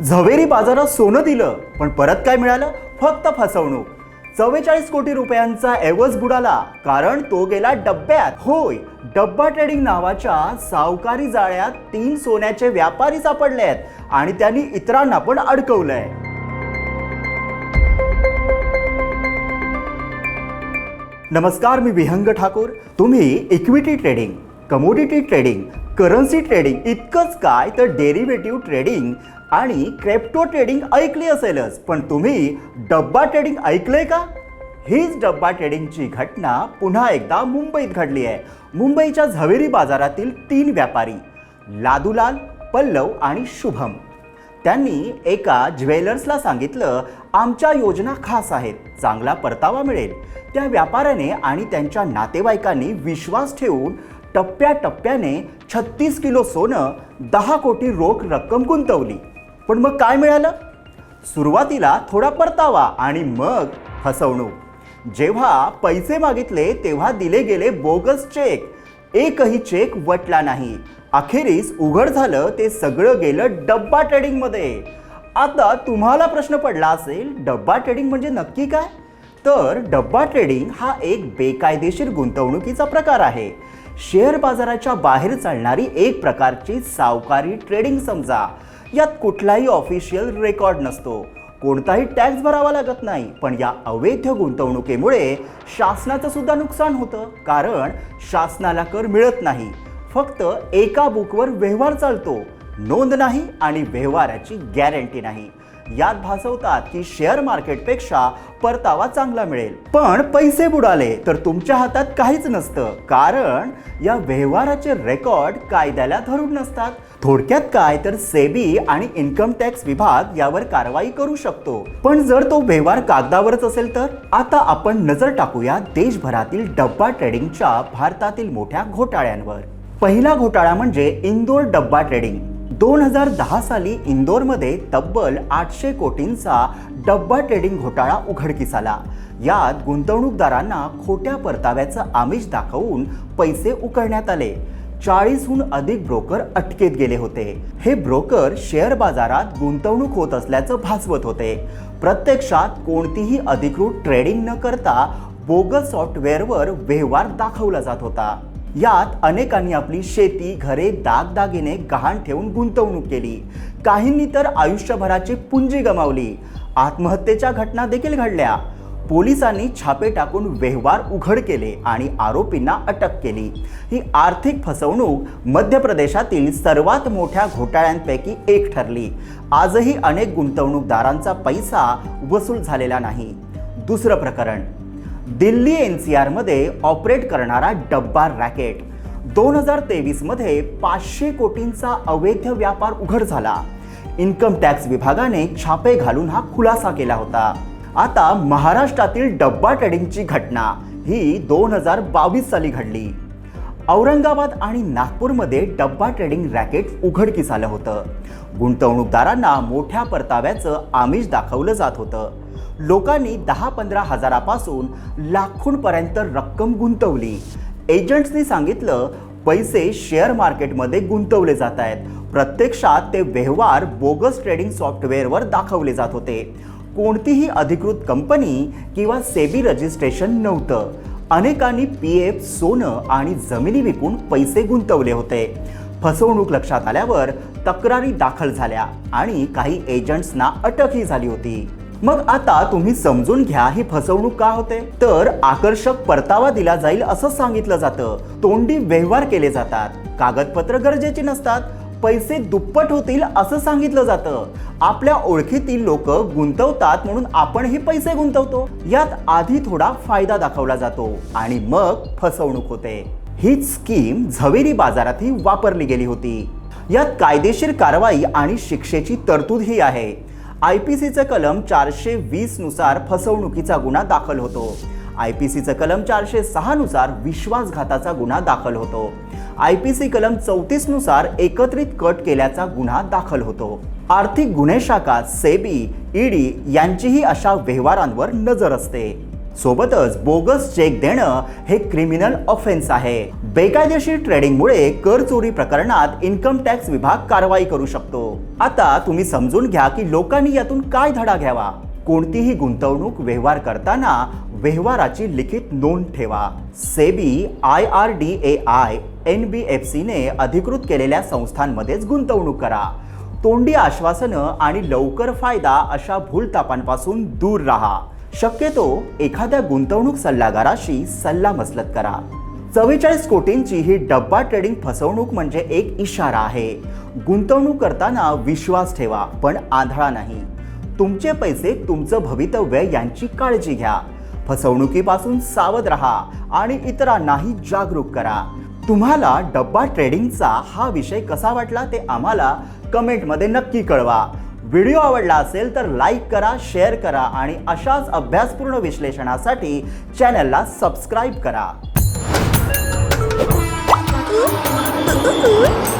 झवेरी बाजारात सोनं दिलं पण परत काय मिळालं? फक्त फसवणूक. चव्वेचाळीस कोटी रुपयांचा एवज बुडाला कारण तो गेला डब्यात. होय डब्बा ट्रेडिंग नावाच्या सावकारी जाळ्यात तीन सोन्याचे व्यापारी सापडले आहेत आणि त्यांनी इतरांना पण अडकवलंय. नमस्कार मी विहंग ठाकूर. तुम्ही equity trading commodity trading currency trading इतकंच काय तर डेरिव्हेटिव्ह ट्रेडिंग आणि क्रेप्टो ट्रेडिंग ऐकली असेलच पण तुम्ही डब्बा ट्रेडिंग ऐकलंय का? हीच डब्बा ट्रेडिंगची घटना पुन्हा एकदा मुंबईत घडली आहे. मुंबईच्या झवेरी बाजारातील तीन व्यापारी लादूलाल पल्लव आणि शुभम. त्यांनी एका ज्वेलर्सला सांगितलं आमच्या योजना खास आहेत चांगला परतावा मिळेल. त्या व्यापाऱ्याने आणि त्यांच्या नातेवाईकांनी विश्वास ठेवून टप्प्याटप्प्याने छत्तीस किलो सोनं दहा कोटी रोख रक्कम गुंतवली. पण मग काय मिळालं? सुरुवातीला थोडा परतावा आणि मग फसवणूक. जेव्हा पैसे मागितले तेव्हा दिले गेले बोगस चेक. एकही चेक वटला नाही. अखेरीस उघड झालं ते सगळं गेलं डब्बा ट्रेडिंगमध्ये आता तुम्हाला प्रश्न पडला असेल डब्बा ट्रेडिंग म्हणजे नक्की काय? तर डब्बा ट्रेडिंग हा एक बेकायदेशीर गुंतवणुकीचा प्रकार आहे. शेअर बाजाराच्या बाहेर चालणारी एक प्रकारची सावकारी ट्रेडिंग समजा. यात कुठलाही ऑफिशियल रेकॉर्ड नसतो. कोणताही टॅक्स भरावा लागत नाही. पण या अवैध गुंतवणुकीमुळे शासनाचं सुद्धा नुकसान होतं. कारण शासनाला कर मिळत नाही. फक्त एका बुकवर व्यवहार चालतो. नोंद नाही आणि व्यवहाराची गॅरंटी नाही. यात भासवतात की शेअर मार्केटपेक्षा परतावा चांगला मिळेल. पण पैसे बुडाले तर तुमच्या हातात काहीच नसतं. कारण या व्यवहाराचे रेकॉर्ड कायद्याला धरून नसतात. थोडक्यात काय तर सेबी आणि इन्कम टॅक्स विभाग यावर कारवाई करू शकतो. पण जर तो व्यवहार कागदावरच असेल तर? आता आपण नजर टाकूया देशभरातील डब्बा ट्रेडिंगच्या भारतातील मोठ्या घोटाळ्यांवर. पहिला घोटाळा म्हणजे इंदोर डब्बा ट्रेडिंग. दोन हजार दहा साली इंदोरमध्ये तब्बल आठशे कोटींचा डब्बा ट्रेडिंग घोटाळा उघडकीस आला. यात गुंतवणूकदारांना खोट्या परताव्याचं आमिष दाखवून पैसे उकळण्यात आले. चाळीसहून अधिक ब्रोकर अटकेत गेले होते. हे ब्रोकर शेअर बाजारात गुंतवणूक होत असल्याचं भासवत होते. प्रत्यक्षात कोणतीही अधिकृत ट्रेडिंग न करता बोगस सॉफ्टवेअरवर व्यवहार दाखवला जात होता. यात अनेकांनी आपली शेती घरे दागदागिने गहाण ठेवून गुंतवणूक केली. काहींनी तर आयुष्यभराची पुंजी गमावली. आत्महत्येच्या घटना देखील घडल्या. पोलिसांनी छापे टाकून व्यवहार उघड केले आणि आरोपींना अटक केली. ही आर्थिक फसवणूक मध्य प्रदेशातील सर्वात मोठ्या घोटाळ्यांपैकी एक ठरली. आजही अनेक गुंतवणूकदारांचा पैसा वसूल झालेला नाही. दुसरं प्रकरण. दिल्ली एन सी आरमध्ये ऑपरेट करणारा डब्बा रॅकेट दोन हजार तेवीसमध्ये पाचशे कोटींचा अवैध व्यापार उघड झाला. इन्कम टॅक्स विभागाने छापे घालून हा खुलासा केला होता. आता महाराष्ट्रातील डब्बा ट्रेडिंगची घटना ही दोन हजार बावीस साली घडली. औरंगाबाद आणि नागपूरमध्ये डब्बा ट्रेडिंग रॅकेट उघडकीस आलं होतं. गुंतवणूकदारांना मोठ्या परताव्याचं आमिष दाखवलं जात होतं. लोकांनी दहा पंधरा हजारापासून लाखोंपर्यंत रक्कम गुंतवली. एजंट्सनी सांगितलं पैसे शेअर मार्केटमध्ये गुंतवले जात आहेत. प्रत्यक्षात ते व्यवहार बोगस ट्रेडिंग सॉफ्टवेअरवर दाखवले जात होते. कोणतीही अधिकृत कंपनी किंवा सेबी रजिस्ट्रेशन नव्हतं. अनेकांनी पी एफ सोनं आणि जमिनी विकून पैसे गुंतवले होते. फसवणूक लक्षात आल्यावर तक्रारी दाखल झाल्या आणि काही एजंट्सना अटकही झाली होती. मग आता तुम्ही समजून घ्या ही फसवणूक का होते. तर आकर्षक परतावा दिला जाईल असं सांगितलं जातं. तोंडी व्यवहार केले जातात. कागदपत्र गरजेची नसतात. पैसे दुप्पट होतील असं सांगितलं जातं. आपल्या ओळखीतील लोक गुंतवतात म्हणून आपणही पैसे गुंतवतो. यात आधी थोडा फायदा दाखवला जातो. आणि मग फसवणूक होते. हीच स्कीम झवेरी बाजारातही वापरली गेली होती. यात कायदेशीर कारवाई आणि शिक्षेची तरतूदही आहे. आय पी सीचं कलम चारशे वीसनुसार फसवणुकीचा गुन्हा दाखल होतो. आय पी सीचं कलम चारशे सहानुसार विश्वासघाताचा गुन्हा दाखल होतो. आय पी सी कलम चौतीसनुसार एकत्रित कट केल्याचा गुन्हा दाखल होतो. आर्थिक गुन्हे शाखा सेबी ईडी यांचीही अशा व्यवहारांवर नजर असते. सोबतच बोगस चेक देणं हे क्रिमिनल ऑफेन्स आहे. बेकायदेशीर ट्रेडिंगमुळे कर चोरी प्रकरणात इन्कम टॅक्स विभाग कारवाई करू शकतो. आता तुम्ही समजून घ्या की लोकांनी यातून काय धडा घ्यावा. कोणतीही गुंतवणूक व्यवहार करताना व्यवहाराची लिखित नोंद ठेवा. SEBI I R D A I N B F सीने अधिकृत केलेल्या संस्थांमध्येच गुंतवणूक करा. तोंडी आश्वासनं आणि लवकर फायदा अशा भूलतापांपासून दूर राहा. शक्यतो एखाद्या गुंतवणूक सल्लागाराशी सल्लामसलत करा. चव्वेचाळीस कोटींची ही डब्बा ट्रेडिंग फसवणूक म्हणजे एक इशारा आहे. गुंतवणूक करताना विश्वास ठेवा पण आंधळा नाही. तुमचे पैसे तुमचं भवितव्य यांची काळजी घ्या. फसवणुकीपासून सावध राहा आणि इतरांनाही जागरूक करा. तुम्हाला डब्बा ट्रेडिंगचा हा विषय कसा वाटला ते आम्हाला कमेंटमध्ये नक्की कळवा. व्हिडिओ आवडला असेल तर लाईक करा शेअर करा आणि अशाच अभ्यासपूर्ण विश्लेषणासाठी चॅनलला सबस्क्राईब करा Ooh.